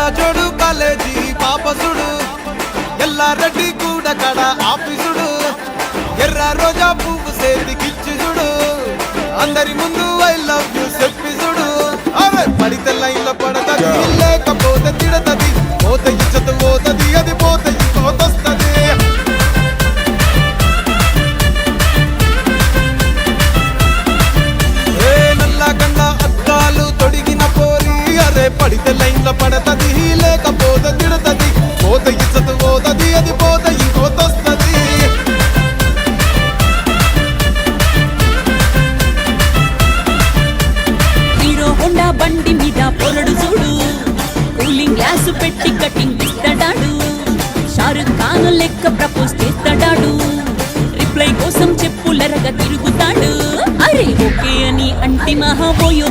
కళ్ళ జోడు కాలేజీ పాపసుడు. ఎల్లారెడ్డి కూడా కడ ఆఫీసుడు. ఎర్ర రోజా పువ్వు సేతికిచ్చి చూడు. అందరి ముందు ఐ లవ్ యూ చెప్పి చూడు. అరే పడితే లైన్లో పడతది లేకపోతే తిడతది. పోత ఇచ్చదు పోతది అది పోత ఇంకోతొస్తది హీరో హోండా బండి మీద పొరడు చూడు. కూలింగ్ గ్లాస్ పెట్టి కటింగ్ ఇస్తాడాడు. షారుఖ్ ఖాన్ లెక్క ప్రపోజ్ చేస్తాడాడు. రిప్లై కోసం చెప్పులరగా తిరుగుతాడు. అరే ఓకే అని అంటి మహా పోయో